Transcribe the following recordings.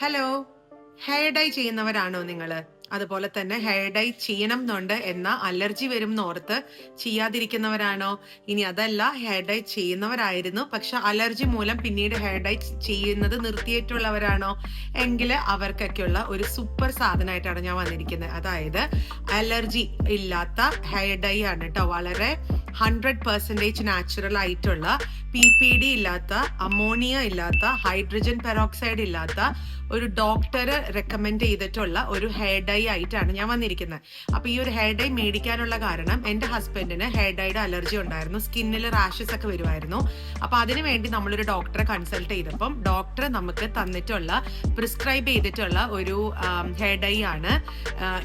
Hello hair dye ചെയ്യുന്നവരാണോ നിങ്ങൾ അതുപോലെ തന്നെ ഹെയർ ഡൈ ചെയ്യണം എന്നുണ്ട് എന്ന അലർജി വരും എന്നോർത്ത് ചെയ്യാതിരിക്കുന്നവരാണോ? ഇനി അതല്ല ഹെയർ ഡൈ ചെയ്യുന്നവരായിരുന്നു. പക്ഷെ അലർജി മൂലം പിന്നീട് ഹെയർ ഡൈ ചെയ്യുന്നത് നിർത്തിയിട്ടുള്ളവരാണോ? എങ്കിൽ അവർക്കൊക്കെയുള്ള ഒരു സൂപ്പർ സാധനമായിട്ടാണ് ഞാൻ വന്നിരിക്കുന്നത്. അതായത് അലർജി ഇല്ലാത്ത ഹെയർ ഡൈ ആണ് കേട്ടോ വളരെ ഹൺഡ്രഡ് പെർസെന്റേജ് നാച്ചുറൽ ആയിട്ടുള്ള പി പി ഡി ഇല്ലാത്ത അമോണിയ ഇല്ലാത്ത ഹൈഡ്രജൻ പെറോക്സൈഡ് ഇല്ലാത്ത ഒരു ഡോക്ടർ റെക്കമെൻഡ് ചെയ്തിട്ടുള്ള ഒരു ഹെയർ ഡൈ ആയിട്ടാണ് ഞാൻ വന്നിരിക്കുന്നത്. അപ്പൊ ഈ ഒരു ഹെയർ ഡൈ മേടിക്കാനുള്ള കാരണം എന്റെ ഹസ്ബൻഡിന് ഹെയർ ഡൈയുടെ അലർജി ഉണ്ടായിരുന്നു. സ്കിന്നിൽ റാഷസ് ഒക്കെ വരുമായിരുന്നു. അപ്പോൾ അതിനു വേണ്ടി നമ്മളൊരു ഡോക്ടറെ കൺസൾട്ട് ചെയ്തപ്പം ഡോക്ടർ നമുക്ക് തന്നിട്ടുള്ള പ്രിസ്ക്രൈബ് ചെയ്തിട്ടുള്ള ഒരു ഹെയർ ഡൈ ആണ്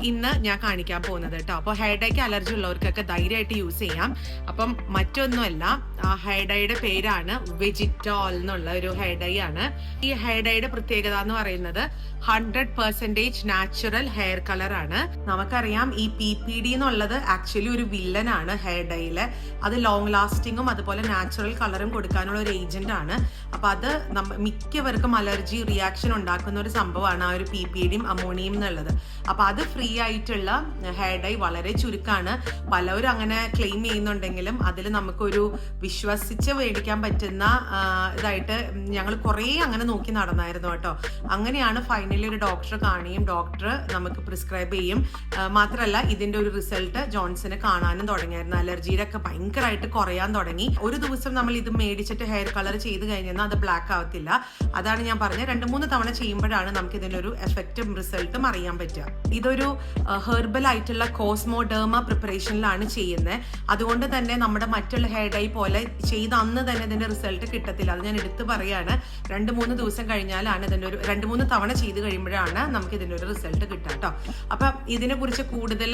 ഇന്ന് ഞാൻ കാണിക്കാൻ പോകുന്നത് കേട്ടോ. അപ്പോൾ ഹെയർ ഡൈക്ക് അലർജി ഉള്ളവർക്കൊക്കെ ധൈര്യമായിട്ട് യൂസ് ചെയ്യാം. അപ്പം മറ്റൊന്നുമല്ല ആ ഹെയർ ഡൈയുടെ പേരാണ് വെജിറ്റോൾ എന്നുള്ള ഒരു ഹെയർ ഡൈ ആണ്. ഈ ഹെയർ ഡൈയുടെ പ്രത്യേകത എന്ന് പറയുന്നത് hundred percentage natural hair colour ആണ്. നമുക്കറിയാം ഈ പി പി ഡി എന്നുള്ളത് ആക്ച്വലി ഒരു വില്ലൻ ആണ് ഹെയർ ഡൈയിൽ അത് ലോങ് ലാസ്റ്റിങ്ങും അതുപോലെ നാച്ചുറൽ കളറും കൊടുക്കാനുള്ള ഒരു ഏജന്റ് ആണ്. അപ്പൊ അത് മിക്കവർക്കും അലർജി റിയാക്ഷൻ ഉണ്ടാക്കുന്ന ഒരു സംഭവമാണ് ആ ഒരു പി പി ഡിയും അമോണിയം എന്നുള്ളത്. അപ്പൊ അത് ഫ്രീ ആയിട്ടുള്ള ഹെയർ ഡൈ വളരെ ചുരുക്കമാണ് പലരും അങ്ങനെ ക്ലെയിം ചെയ്യുന്നുണ്ടെങ്കിലും അതിൽ നമുക്കൊരു വിശ്വസിച്ച് മേടിക്കാൻ പറ്റുന്ന ഇതായിട്ട് ഞങ്ങൾ കുറേ അങ്ങനെ നോക്കി നടന്നായിരുന്നു കേട്ടോ. അങ്ങനെയാണ് ഫൈനലി ഒരു ഡോക്ടറെ കാണിയും ഡോക്ടർ നമുക്ക് പ്രിസ്ക്രൈബ് ചെയ്യും. മാത്രമല്ല ഇതിന്റെ ഒരു റിസൾട്ട് ജോൺസന് കാണാനും തുടങ്ങിയായിരുന്നു. അലർജിയിലൊക്കെ ഭയങ്കരമായിട്ട് കുറയാൻ തുടങ്ങി. ഒരു ദിവസം നമ്മൾ ഇത് മേടിച്ചിട്ട് ഹെയർ കളർ ചെയ്ത് കഴിഞ്ഞാൽ അത് ബ്ലാക്ക് ആവത്തില്ല. അതാണ് ഞാൻ പറഞ്ഞത്. രണ്ട് മൂന്ന് തവണ ചെയ്യുമ്പോഴാണ് നമുക്ക് ഇതിന്റെ ഒരു എഫക്റ്റും റിസൾട്ടും അറിയാൻ പറ്റുക. ഇതൊരു ഹെർബൽ ആയിട്ടുള്ള കോസ്മോഡേമ പ്രിപ്പറേഷനിലാണ് ചെയ്യുന്നത്. അതുകൊണ്ട് തന്നെ നമ്മുടെ മറ്റുള്ള ഹെയർ ഡൈ പോലെ ചെയ്ത അന്ന് തന്നെ ഇതിന്റെ റിസൾട്ട് കിട്ടത്തില്ല. അത് ഞാൻ എടുത്തു പറയാണ്. രണ്ട് മൂന്ന് ദിവസം കഴിഞ്ഞാലാണ് ഇതിന്റെ ഒരു രണ്ട് മൂന്ന് തവണ ചെയ്ത് കഴിയുമ്പോഴാണ് നമുക്ക് ഇതിന്റെ ഒരു റിസൾട്ട് കിട്ടുക കേട്ടോ അപ്പൊ ഇതിനെ കുറിച്ച് കൂടുതൽ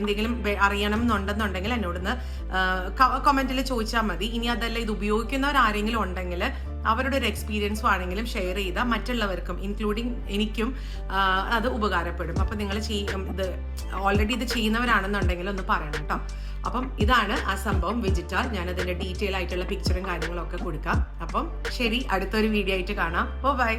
എന്തെങ്കിലും അറിയണം എന്നുണ്ടെന്നുണ്ടെങ്കിൽ എന്നോടൊന്ന് കമന്റിൽ ചോദിച്ചാൽ മതി. ഇനി അതല്ല ഇത് ഉപയോഗിക്കുന്നവർ ആരെങ്കിലും ഉണ്ടെങ്കിൽ അവരുടെ ഒരു എക്സ്പീരിയൻസും ആണെങ്കിലും ഷെയർ ചെയ്താൽ മറ്റുള്ളവർക്കും ഇൻക്ലൂഡിങ് എനിക്കും അത് ഉപകാരപ്പെടും. അപ്പം നിങ്ങൾ ചെയ്യും ഇത് ഓൾറെഡി ഇത് ചെയ്യുന്നവരാണെന്നുണ്ടെങ്കിൽ ഒന്ന് പറയണം കേട്ടോ. അപ്പം ഇതാണ് ആ സംഭവം വെജിറ്റാർ. ഞാൻ അതിന്റെ ഡീറ്റെയിൽ ആയിട്ടുള്ള പിക്ചറും കാര്യങ്ങളൊക്കെ കൊടുക്കാം. അപ്പം ശരി അടുത്തൊരു വീഡിയോ ആയിട്ട് കാണാം. ബൈ